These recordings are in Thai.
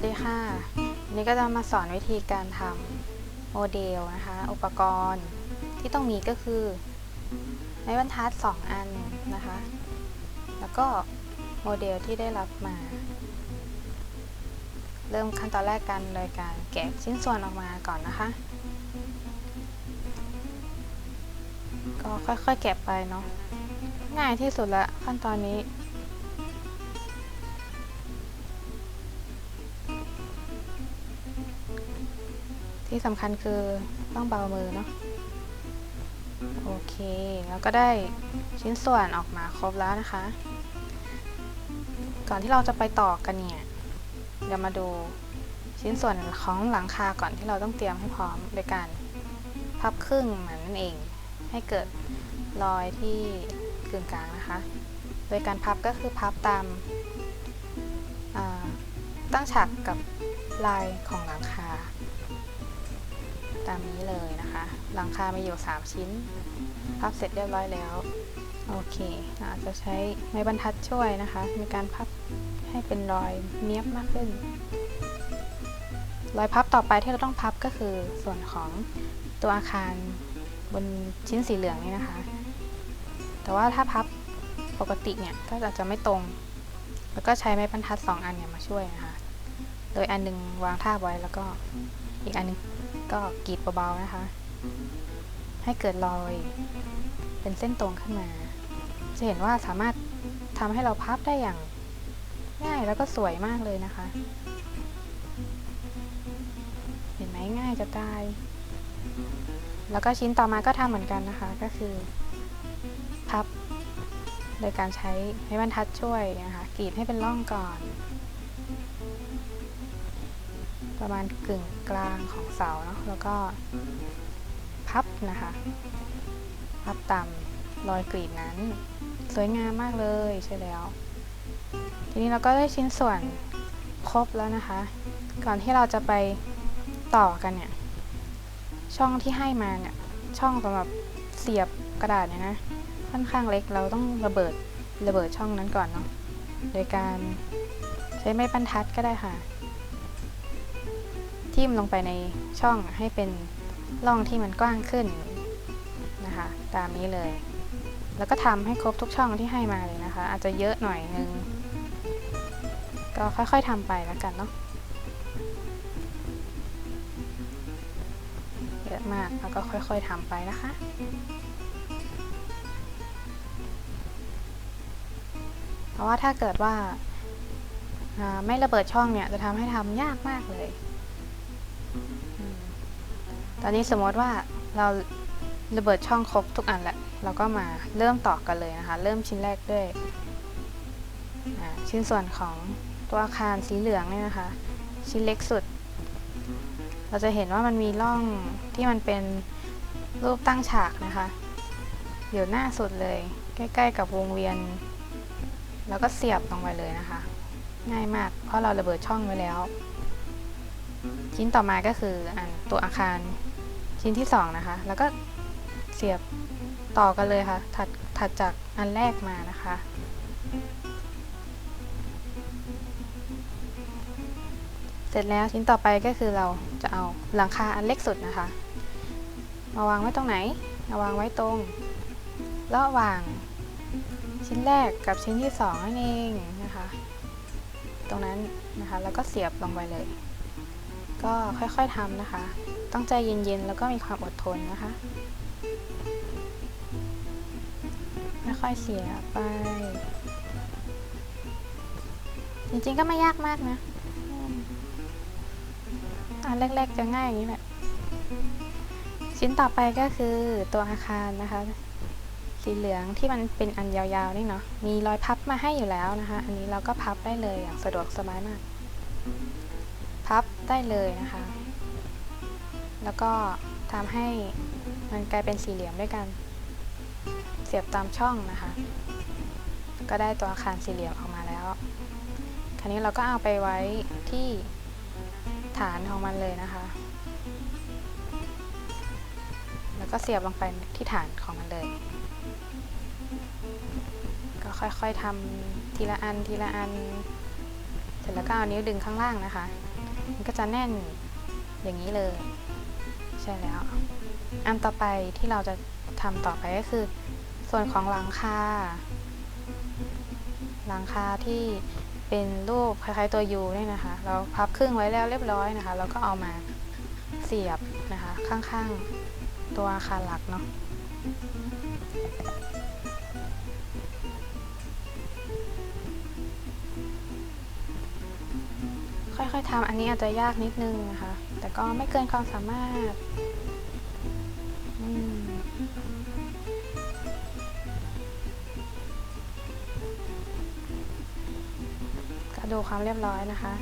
วัสดีค่ะ วันนี้ก็จะมาสอนวิธีการทำโมเดลนะคะ อุปกรณ์ที่ต้องมีก็คือไม้บรรทัด 2 อันนะคะ แล้วก็โมเดลที่ได้รับมา เริ่มขั้นตอนแรกกันโดยการแกะชิ้นส่วนออกมาก่อนนะคะ ก็ค่อยๆแกะไปเนาะ ง่ายที่สุดละขั้นตอนนี้ ที่สำคัญคือต้องเบามือเนาะโอเค แล้วก็ได้ชิ้นส่วนออกมาครบแล้วนะคะ ก่อนที่เราจะไปต่อกันเนี่ย เดี๋ยวมาดูชิ้นส่วนของหลังคาก่อนที่เราต้องเตรียมให้พร้อมโดยการพับครึ่งเหมือนนั่นเอง ให้เกิดรอยที่กึ่งกลางนะคะ โดยการพับก็คือพับตามาตั้งฉากกับลายของหลังคา ตามนี้เลยนะคะ หลังคามีอยู่ 3 ชิ้น พับเสร็จเรียบร้อยแล้ว โอเคอาจจะใช้ไม้บรรทัดช่วยนะคะ ในการพับให้เป็นรอยเนี้ยบมากขึ้น รอยพับต่อไปที่เราต้องพับก็คือส่วนของตัวอาคารบนชิ้นสีเหลืองนี่นะคะ แต่ว่าถ้าพับปกติเนี่ยก็อาจจะไม่ตรง แล้วก็ใช้ไม้บรรทัด 2 อันเนี่ยมาช่วยนะคะ โดยอันหนึงวางท่าไว้แล้วก็อีกอันหนึง ก็กรีดเบาๆนะคะ ให้เกิดรอยเป็นเส้นตรงขึ้นมา จะเห็นว่าสามารถทำให้เราพับได้อย่างง่ายแล้วก็สวยมากเลยนะคะ เห็นไหมง่ายจะตาย แล้วก็ชิ้นต่อมาก็ทำเหมือนกันนะคะ ก็คือ พับ โดยการใช้ไม้บรรทัดช่วยนะคะกรีดให้เป็นร่องก่อน ประมาณกึ่งกลางของเสาเนาะแล้วก็พับนะคะ พับตามรอยกรีดนั้น สวยงามมากเลยใช่แล้ว ทีนี้เราก็ได้ชิ้นส่วนครบแล้วนะคะ ก่อนที่เราจะไปต่อกันเนี่ย ช่องที่ให้มาเนี่ย ช่องสำหรับเสียบกระดาษเนี่ยนะ ค่อนข้างเล็ก เราต้องระเบิดระเบิดช่องนั้นก่อนเนาะ โดยการใช้ไม้บรรทัดก็ได้ค่ะ ทิ่มลงไปในช่องให้เป็นร่องที่มันกว้างขึ้นนะคะ ตามนี้เลย แล้วก็ทำให้ครบทุกช่องที่ให้มาเลยนะคะ อาจจะเยอะหน่อยนึง ก็ค่อยๆทำไปแล้วกันเนาะเยอะมากแล้วก็ค่อยๆทำไปนะคะเพราะว่าถ้าเกิดว่าอ่าไม่ระเบิดช่องเนี่ยจะทำให้ทำยากมากเลย ตอนนี้สมมติว่าเราระเบิดช่องครบทุกอันแล้ว เราก็มาเริ่มต่อกันเลยนะคะ เริ่มชิ้นแรกด้วยชิ้นส่วนของตัวอาคารสีเหลืองเนี่ยนะคะ ชิ้นเล็กสุด เราจะเห็นว่ามันมีร่องที่มันเป็นรูปตั้งฉากนะคะ อยู่หน้าสุดเลย ใกล้ ๆ กับวงเวียน แล้วก็เสียบลงไปเลยนะคะ ง่ายมากเพราะเราระเบิดช่องไว้แล้ว ชิ้นต่อมาก็คืออันตัวอาคาร ชิ้นที่ 2 นะคะ แล้วก็เสียบต่อกันเลยค่ะ ถัดถัดจากอันแรกมานะคะ เสร็จแล้วชิ้นต่อไปก็คือเราจะเอาหลังคาอันเล็กสุดนะคะ มาวางไว้ตรงไหน มาวางไว้ตรงระหว่างชิ้นแรกกับชิ้นที่สองนั่นเองนะคะ ตรงนั้นนะคะ แล้วก็เสียบลงไปเลย ก็ค่อยๆทำนะคะ ต้องใจเย็นๆ แล้วก็มีความอดทนนะคะ ไม่ค่อยเสียไป จริงๆก็ไม่ยากมากนะอันแรกๆจะง่ายอย่างนี้แหละ ชิ้นต่อไปก็คือตัวอาคารนะคะ สีเหลืองที่มันเป็นอันยาวๆนี่เนาะ มีรอยพับมาให้อยู่แล้วนะคะ อันนี้เราก็พับได้เลยอย่างสะดวกสบายมาก พับได้เลยนะคะ แล้วก็ทำให้มันกลายเป็นสี่เหลี่ยมด้วยกัน เสียบตามช่องนะคะ ก็ได้ตัวอาคารสี่เหลี่ยมออกมาแล้ว คราวนี้เราก็เอาไปไว้ที่ฐานของมันเลยนะคะ แล้วก็เสียบลงไปที่ฐานของมันเลย ก็ค่อยๆทำทีละอันทีละอัน เสร็จแล้วก็เอานิ้วดึงข้างล่างนะคะ มันก็จะแน่นอย่างนี้เลย ช่แล้ว อันต่อไปที่เราจะทำต่อไปก็คือ ส่วนของหลังคาหลังคาที่เป็นรูปคล้ายๆตัวยูเนี่ยนะคะ เราพับครึ่งไว้แล้วเรียบร้อยนะคะแล้วก็เอามาเสียบนะคะ ข้างๆตัวอาคารหลักเนาะค่อยๆทำอันนี้อาจจะยากนิดนึงนะคะ แต่ก็ไม่เกินความสามารถ ดูความเรียบร้อยนะคะ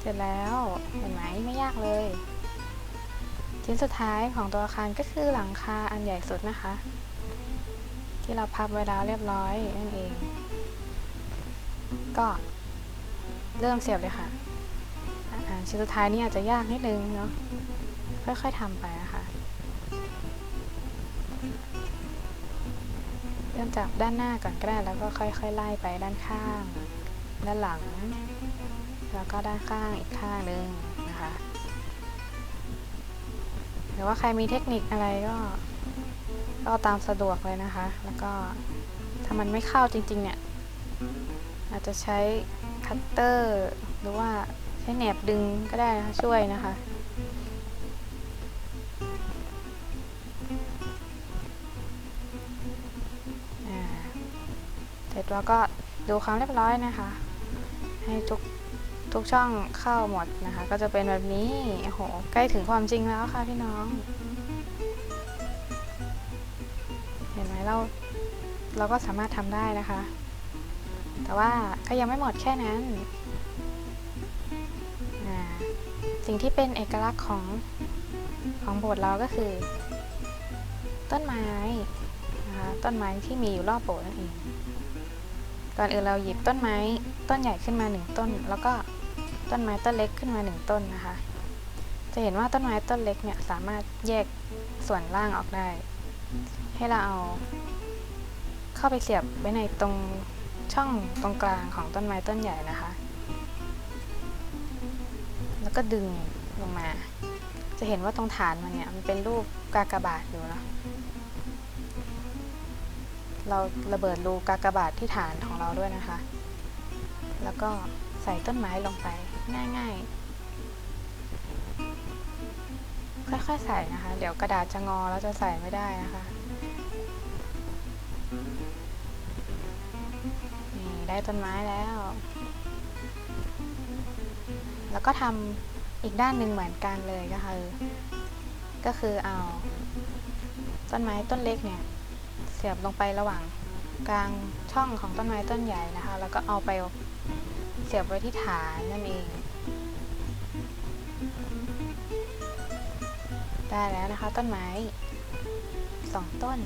เสร็จแล้วเห็นไหมไม่ยากเลย ชิ้นสุดท้ายของตัวอาคารก็คือหลังคาอันใหญ่สุดนะคะ ที่เราพับไว้แล้วเรียบร้อยนั่นเอง ก็เริ่มเสียบเลยค่ะชิ้นสุดท้ายนี่อาจจะยากนิดนึงเนาะค่อยๆทำไปนะคะเริ่มจากด้านหน้าก่อนก็ได้แล้วก็ค่อยๆไล่ไปด้านข้าง ด้านหลัง แล้วก็ด้านข้างอีกข้างหนึ่งนะคะ หรือว่าใครมีเทคนิคอะไรก็ ก็ตามสะดวกเลยนะคะ แล้วก็ถ้ามันไม่เข้าจริง ๆ เนี่ย อาจจะใช้คัตเตอร์ หรือว่าใช้แหนบดึงก็ได้นะคะช่วยนะคะเสร็จแล้วก็ดูความเรียบร้อยนะคะ ให้ทุกทุกช่องเข้าหมดนะคะ ก็จะเป็นแบบนี้โอ้โหใกล้ถึงความจริงแล้วค่ะพี่น้อง เห็นไหมเราเราก็สามารถทำได้นะคะ แต่ว่าก็ยังไม่หมดแค่นั้นสิ่งที่เป็นเอกลักษณ์ของของโบสถ์เราก็คือ ต้นไม้นะคะต้นไม้ที่มีอยู่รอบโบสถ์นั่นเอง ก่อนอื่นเราหยิบต้นไม้ต้นใหญ่ขึ้นมาหนึ่งต้น แล้วก็ต้นไม้ต้นเล็กขึ้นมาหนึ่งต้นนะคะ จะเห็นว่าต้นไม้ต้นเล็กเนี่ยสามารถแยกส่วนล่างออกได้ ให้เราเอา เข้าไปเสียบไว้ในตรงช่องตรงกลางของต้นไม้ต้นใหญ่นะคะ แล้วก็ดึงลงมา จะเห็นว่าตรงฐานมันเนี่ยมันเป็นรูปกากบาทอยู่เนอะ เราระเบิดรูกากบาทที่ฐานของเราด้วยนะคะ แล้วก็ใส่ต้นไม้ลงไปง่ายๆ ค่อยๆใส่นะคะ เดี๋ยวกระดาษจะงอแล้วจะใส่ไม่ได้นะคะนี่ได้ต้นไม้แล้ว แล้วก็ทำอีกด้านหนึ่งเหมือนกันเลยก็คือก็คือเอาต้นไม้ต้นเล็กเนี่ย สียบลงไประหว่างกลางช่องของต้นไม้ต้นใหญ่นะคะ แล้วก็เอาไปเสียบไว้ที่ฐานนั่นเอง ได้แล้วนะคะต้นไม้สองต้น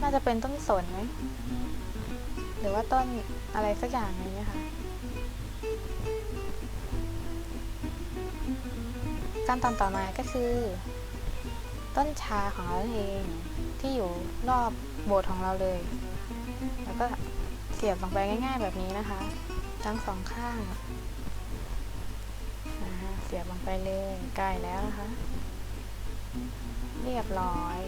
น่าจะเป็นต้นสนไหมหรือว่าต้นอะไรสักอย่างนึงนะคะขั้นตอนต่อมาก็คือ ต้นชาของเราเองที่อยู่รอบ โบสของเราเลย แล้วก็เสียบลงไปง่าย ๆ แบบนี้นะคะ ทั้งสองข้างนะะเสียบลงไปเลยใกล้แล้วนะคะ เรียบร้อย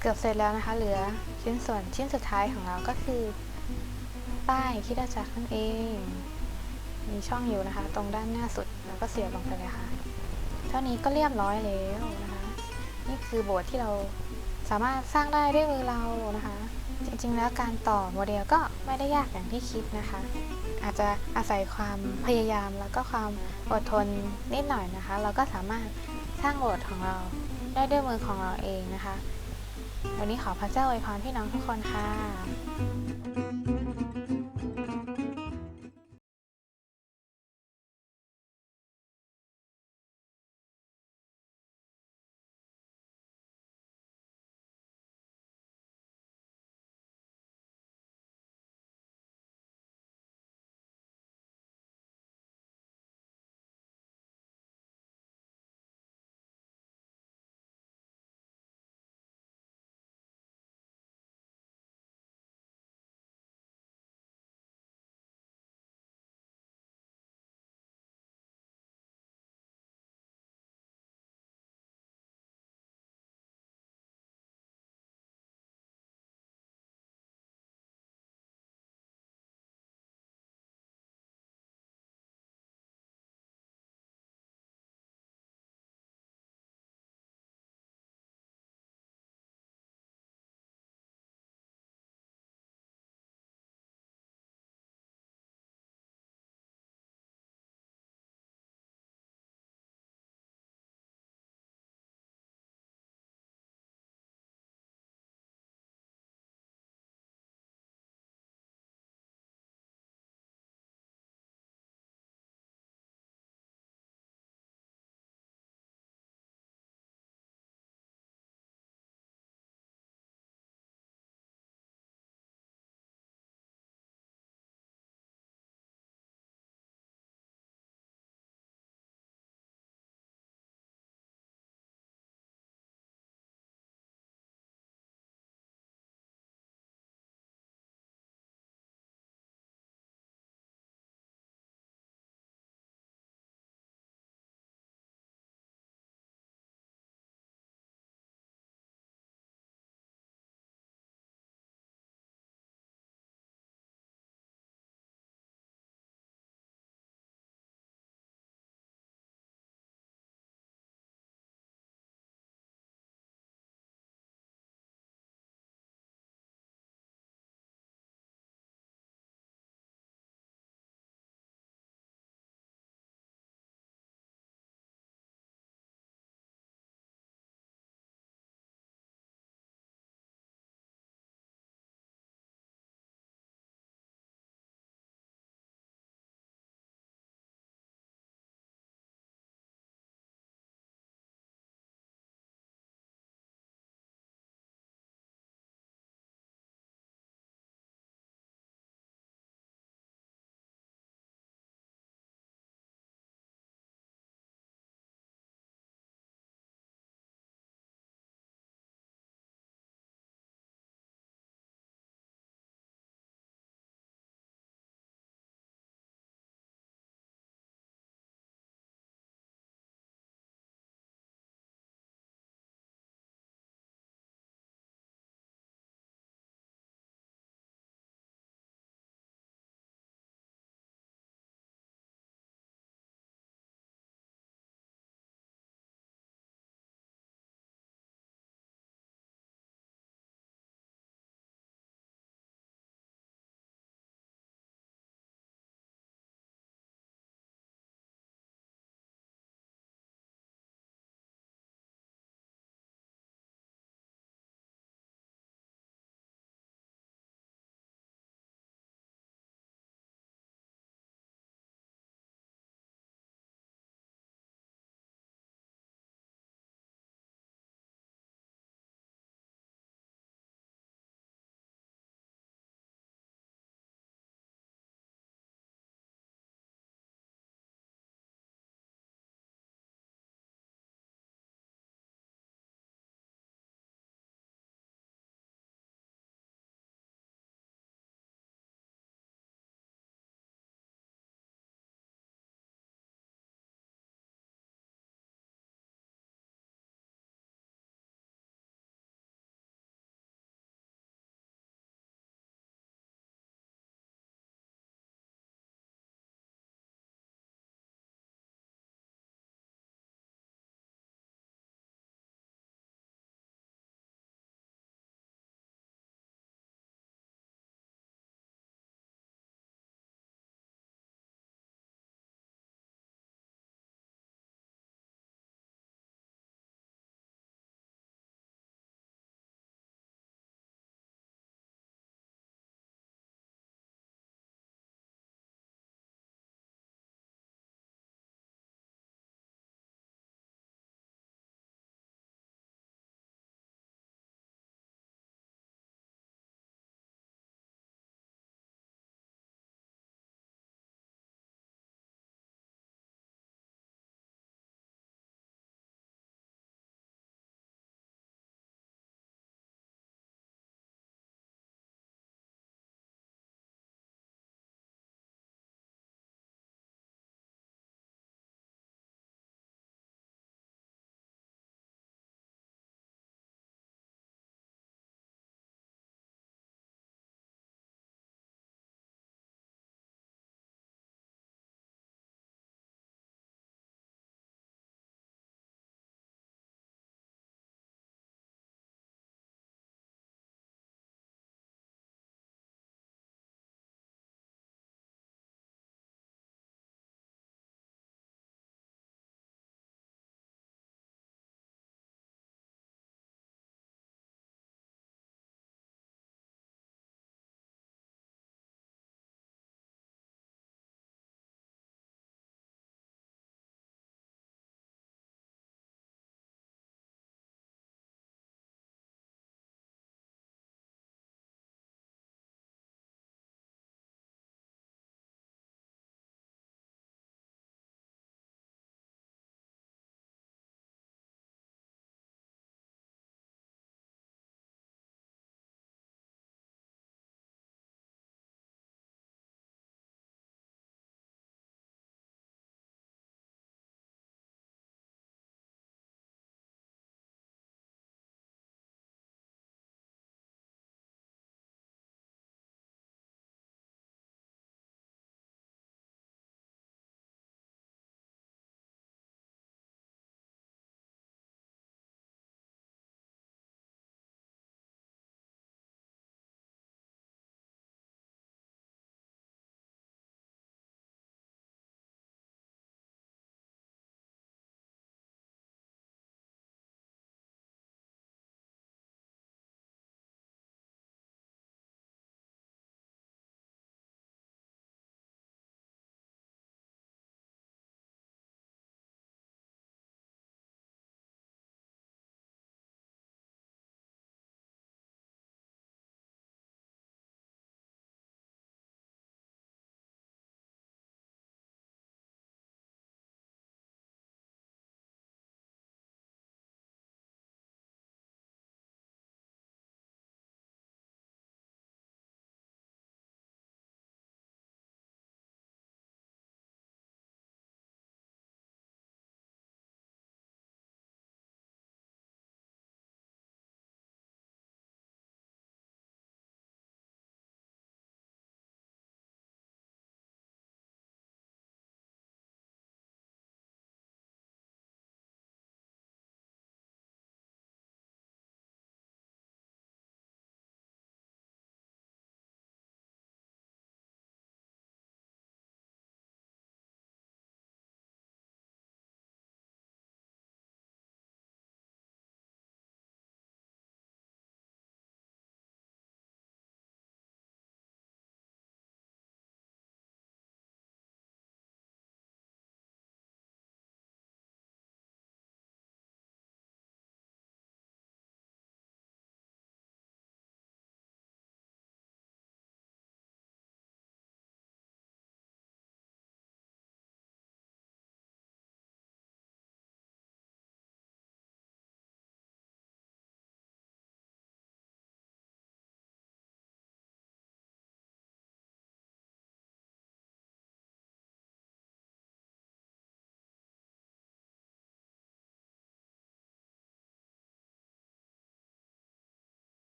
เกือบเสร็จแล้วนะคะ เหลือชิ้นส่วนชิ้นสุดท้ายของเราก็คือ ป้ายคิดจักรนั่นเอง มีช่องอยู่นะคะ ตรงด้านหน้าสุดแล้วก็เสียบลงไปเลยค่ะ เท่านี้ก็เรียบร้อยแล้วนะคะ นี่คือโบสถ์ที่เราสามารถสร้างได้ด้วยมือเรานะคะ จริงๆแล้วการต่อโมเดลก็ไม่ได้ยากอย่างที่คิดนะคะ อาจจะอาศัยความพยายามแล้วก็ความอดทนนิดหน่อยนะคะ เราก็สามารถสร้างโบสถ์ของเราได้ด้วยมือของเราเองนะคะ วันนี้ขอพระเจ้าอวยพรพี่น้องทุกคนค่ะ